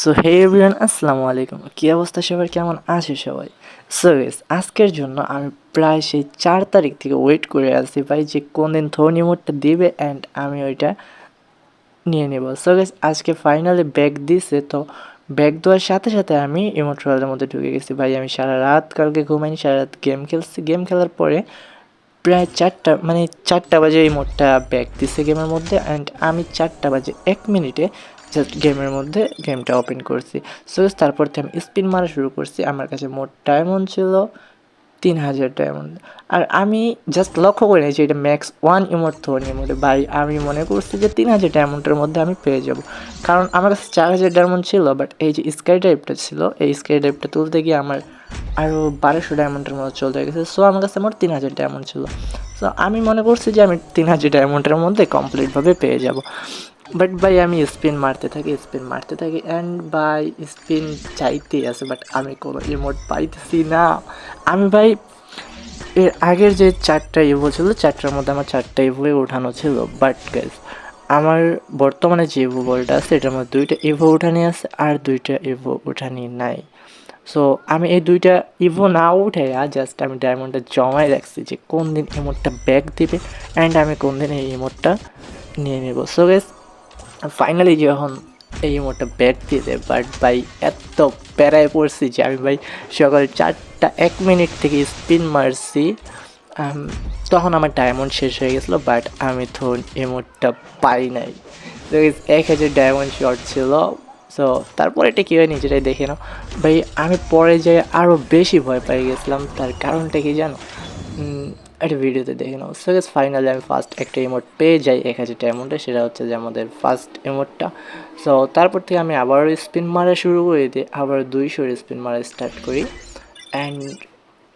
So hey everyone আসসালামু আলাইকুম। কী অবস্থা সবার? কেমন আছে সবাই? সো গেস আজকের জন্য আমি প্রায় সেই চার তারিখ থেকে ওয়েট করে আছি ভাই, যে কোন দিন থোনি মোডটা দিবে অ্যান্ড আমি ওইটা নিয়ে নেব। সো গেস আজকে ফাইনালি ব্যাগ দিছে, তো ব্যাগ দেওয়ার সাথে সাথে আমি ইমোট্রালের মধ্যে ঢুকে গেছি। ভাই, আমি সারা রাত কালকে ঘুমাইনি, সারা রাত গেম খেলছি। গেম খেলার পরে প্রায় চারটা মানে চারটা বাজে এই মোডটা ব্যাগ দিছে গেমের মধ্যে অ্যান্ড আমি চারটা বাজে এক মিনিটে জাস্ট গেমের মধ্যে গেমটা ওপেন করছি। সো তারপর থেকে আমি স্পিন মারা শুরু করছি। আমার কাছে মোট ডায়মন্ড ছিল তিন হাজার ডায়মন্ড আর আমি জাস্ট লক্ষ্য করি যে এটা ম্যাক্স ওয়ান ইমোট থোনের মধ্যে। বাই আমি মনে করছি যে তিন হাজার ডায়মন্ডের মধ্যে আমি পেয়ে যাব। কারণ আমার কাছে চার হাজার ডায়মন্ড ছিল বাট এই যে স্কাই টাইপটা ছিল, এই স্কাই টাইপটা তুলতে গিয়ে আমার আরও বারোশো ডায়মন্ডের মতো চলতে গেছে। সো আমার কাছে আমার তিন হাজার ডায়মন্ড ছিল। সো আমি মনে করছি যে আমি তিন হাজার ডায়মন্ডের মধ্যে কমপ্লিটভাবে পেয়ে যাব। বাট ভাই আমি স্পিন মারতে থাকি স্পিন মারতে থাকি অ্যান্ড বাই স্পিন চাইতেই আছে বাট আমি কোনো ইমোট পাইতেছি না। আমি ভাই, এর আগের যে চারটা ইভো ছিল, চারটার মধ্যে আমার চারটা ইভোই ওঠানো ছিল। বাট গাইজ আমার বর্তমানে যে ইভো বলটা আছে, এটার মধ্যে দুইটা ইভো উঠানি আছে, আর দুইটা ইভো উঠানি নাই। সো আমি এই দুইটা ইভো না উঠে জাস্ট আমি ডায়মন্ডটা জমাই রাখছি যে কোন দিন ইমোটটা ব্যাক দিবে অ্যান্ড আমি কোন দিন এই ইমোটটা নিয়ে নেব। সো গেস ফাইনালি যখন এই ইমোটটা ব্যাট দিয়ে দেয় বাট ভাই এত প্যারায় পড়ছি যে আমি ভাই সকাল চারটা এক মিনিট থেকে স্পিন মারছি। তখন আমার ডায়মন্ড শেষ হয়ে গেছিল বাট আমি তখন ইমোটটা পাই নাই। তো এক হাজার ডায়মন্ড শর্ট ছিল। সো তারপরে এটা কী হয় নিজেরাই দেখে নাও। ভাই আমি পরে যাই আরও বেশি ভয় পেয়ে গেছিলাম, তার কারণটা কি জানো? একটা ভিডিওতে দেখে নাও সো গেস ফাইনালি আমি ফার্স্ট একটা ইমোট পেয়ে যাই। এক হাজার ডায়মন্ডে সেটা হচ্ছে যে আমাদের ফার্স্ট ইমোটটা সো তারপর থেকে আমি আবারও স্পিন মারা শুরু করে দিই আবার দুইশোর স্পিন মারা স্টার্ট করি। অ্যান্ড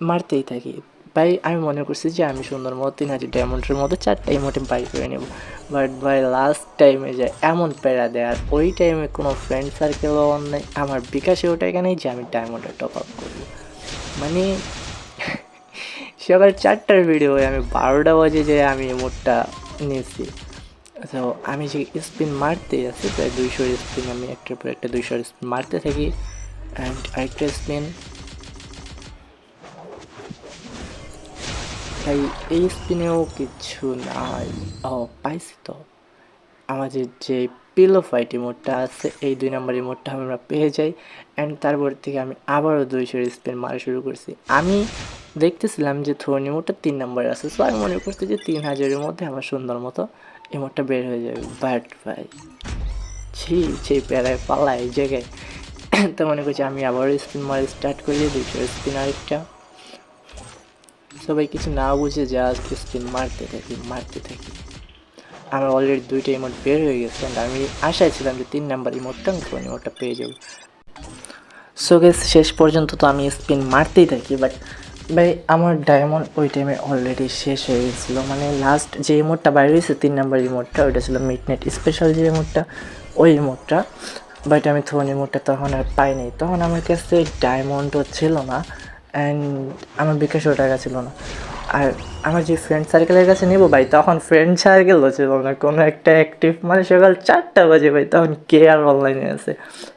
মারতেই থাকি। ভাই, আমি মনে করছি যে আমি সুন্দর মতো তিন হাজার ডায়মন্ডের মধ্যে চারটা ইমোটে বাই করে নেব। বাট ভাই লাস্ট টাইমে যায় এমন প্যারা দেয়, আর ওই টাইমে কোনো ফ্রেন্ড সার্কেলও নেই। আমার বিকাশে ওটা এখানেই যে আমি ডায়মন্ডে টপ আপ করব। মানে সকাল চারটার ভিডিও আমি বারোটা বাজে যে আমি মোটটা নিয়েছি। তো আমি যে স্পিন মারতে আছি প্রায় দুইশোর স্পিন আমি একটার পর একটা দুইশোর স্পিন মারতে থাকি। অ্যান্ড আরেকটা স্পিন তাই এই স্পিনেও কিছু নাই। ও, পাইছি তো। আমাদের যে পিলো ফাইট ইমোটটা আছে, এই দুই নম্বর ইমোটটা আমরা পেয়ে যাই। অ্যান্ড তারপর থেকে আমি আবারও দুইশো স্পিন মারা শুরু করছি। আমি দেখতেছিলাম যে থ্রোন ইমোটটা তিন নম্বরে আছে। সো আমি মনে করছি যে তিন হাজারের মধ্যে আমার সুন্দর মতো ইমোটটা বের হয়ে যাবে। বাট ভাই, ছি ছি প্যারায় পালা এই জায়গায়। তো মনে করছি আমি আবারও স্পিন মারা স্টার্ট করি দুইশো স্পিন আরেকটা। সবাই কিছু না বুঝে জাস্ট স্পিন মারতে থাকি মারতে থাকি। আমার অলরেডি দুইটা ইমোট বের হয়ে গেছে আমি আশায় ছিলাম যে তিন নাম্বার ইমোটটা আমি কোন ইমোটটা পেয়ে যাব। সো গেস শেষ পর্যন্ত তো আমি স্পিন মারতেই থাকি বাট ভাই, আমার ডায়মন্ড ওই টাইমে অলরেডি শেষ হয়ে গেছিল। মানে লাস্ট যে ইমোটটা বাইরে হয়েছে, তিন নম্বর ইমোটটা ওইটা ছিল মিড মিডনেট স্পেশাল যে ইমোটটা ওই ইমোটটা বাট আমি থোন ইমোটটা তখন আর পাইনি। তখন আমার কাছে ডায়মন্ডও ছিল না অ্যান্ড আমার বিকাশও টাকা ছিল না। আর আমার যে ফ্রেন্ড সার্কেলের কাছে নেব ভাই, তখন ফ্রেন্ড সার্কেলও ছিল না। কোনো একটা অ্যাক্টিভ মানে সকাল চারটা বাজে ভাই, তখন কে আর অনলাইনে আছে?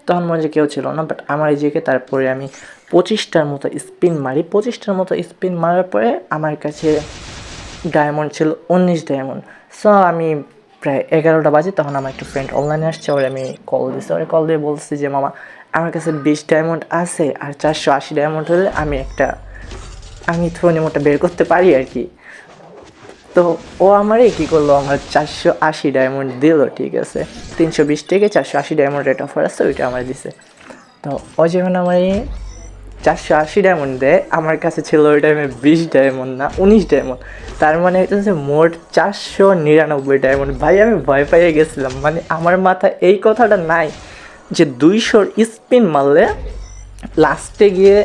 তখন মনে কেউ ছিল না বাট আমার এই জায়গায় তারপরে আমি পঁচিশটার মতো স্পিন মারি। পঁচিশটার মতো স্পিন মারার পরে আমার কাছে ডায়মন্ড ছিল, উনিশ ডায়মন্ড সো আমি প্রায় এগারোটা বাজে, তখন আমার একটা ফ্রেন্ড অনলাইনে আসছে, ওরে আমি কল দিচ্ছি ওরে কল দিয়ে বলছি যে, মামা, আমার কাছে বিশ ডায়মন্ড আছে আর চারশো আশি ডায়মন্ড হলে আমি একটা আমি থ্রোন ইমোটটা বের করতে পারি আর কি। তো ও আমারই কী করল? আমার চারশো আশি ডায়মন্ড দিল, ঠিক আছে। তিনশো বিশ থেকে চারশো আশি ডায়মন্ড রেট অফার আছে, ওইটা আমার দিছে। তো ও যেমন আমার চারশো আশি ডায়মন্ড দেয়, আমার কাছে ছিল ওই টাইমে বিশ ডায়মন্ড না, উনিশ ডায়মন্ড তার মানে এটা হচ্ছে মোট চারশো নিরানব্বই ডায়মন্ড ভাই, আমি ভয় পেয়ে গেছিলাম। মানে আমার মাথায় এই কথাটা নাই যে দুইশোর স্পিন মারলে লাস্টে গিয়ে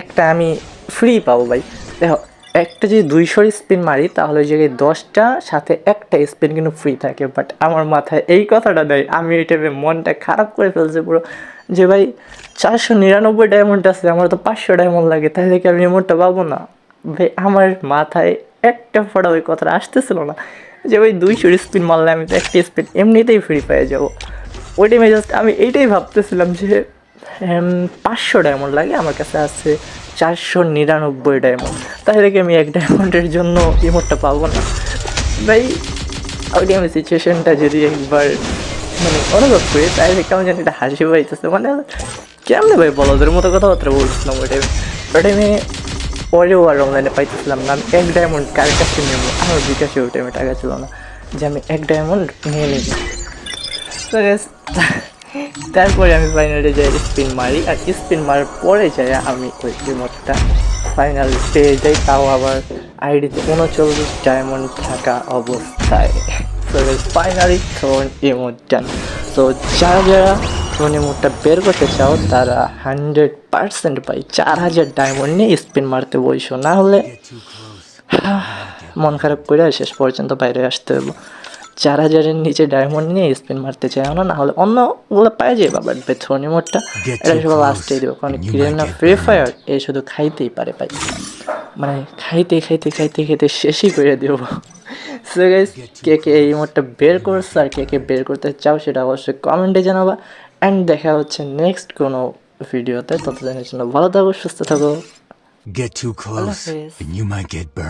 একটা আমি ফ্রি পাবো ভাই। দেখো, একটা যদি দুইশোর স্পিন মারি, তাহলে ওই দশটা, সাথে একটা স্পিন কিন্তু ফ্রি থাকে। বাট আমার মাথায় এই কথাটা দেয় আমি এই টাইমে মনটা খারাপ করে ফেলছে পুরো। যে ভাই, চারশো নিরানব্বই ডায়মন্ড আছে, আমার তো পাঁচশো ডায়মন্ড লাগে, তাহলে কি আমি এমনটা পাবো না? ভাই, আমার মাথায় একটা ফোটা ওই কথাটা আসতেছিল না। যে ভাই দুইশোর স্পিন মারলে আমি তো একটা স্পিন এমনিতেই ফ্রি পেয়ে যাব। ওই টাইমে জাস্ট আমি এইটাই ভাবতেছিলাম যে পাঁচশো ডায়মন্ড লাগে, আমার কাছে আছে। চারশো নিরানব্বই ডায়মন্ড তাহলে কি আমি এক ডায়মন্ডের জন্য ইমোটটা পাবো না? ভাই ওই আমি সিচুয়েশনটা যদি একবার মানে অনুভব করি, তাহলে কেমন জানি এটা হাসি পাইতেছে। মানে কেমনে ভাই বলদের মতো কথাবার্তা বলছিলাম ওই টাইমে ওই টাইমে পরেও আর অনলাইনে পাইতেছিলাম না। আমি এক ডায়মন্ড কার কাছে নেব? আমার বিকাশে ওই টাইমে টাকা ছিল না যে আমি এক ডায়মন্ড নিয়ে নিব। তারপরে আমি ফাইনালে যাই স্পিন মারি, আর স্পিন মারার পরে যাই আমি ওই রিমোটটা ফাইনাল পেয়ে যাই, তাও আবার আইডিতে উনচল্লিশ ডায়মন্ড থাকা অবস্থায়। ফাইনালি থ্রোন ইমোট ডান তো যারা যারা থ্রোন ইমোটটা বের করতে চাও, তারা হান্ড্রেড পার্সেন্ট পাই চার হাজার ডায়মন্ড নিয়ে স্পিন মারতে বসো। না হলে, মন খারাপ করে শেষ পর্যন্ত বাইরে আসতে হব চার হাজারের নিচে ডায়মন্ড নিয়ে স্পিন মারতে চাই না না হলে অন্য অন্যগুলো পাই যাবে বাট বেথনি মোডটা এটা সব লাস্টে দেবো কারণ ক্রিয়েনা ফ্রি ফায়ার এ শুধু খাইতেই পারে পাই মানে খাইতে খাইতে খাইতে খাইতে শেষই করে দেবো। সো গাইস কে কে এই মোডটা বের করছে আর কে কে বের করতে চাও সেটা অবশ্যই কমেন্টে জানাবা। অ্যান্ড দেখা হচ্ছে নেক্সট কোনো ভিডিওতে ততদিনের জন্য ভালো থাকো সুস্থ থাকো। Get too close and you might get burned.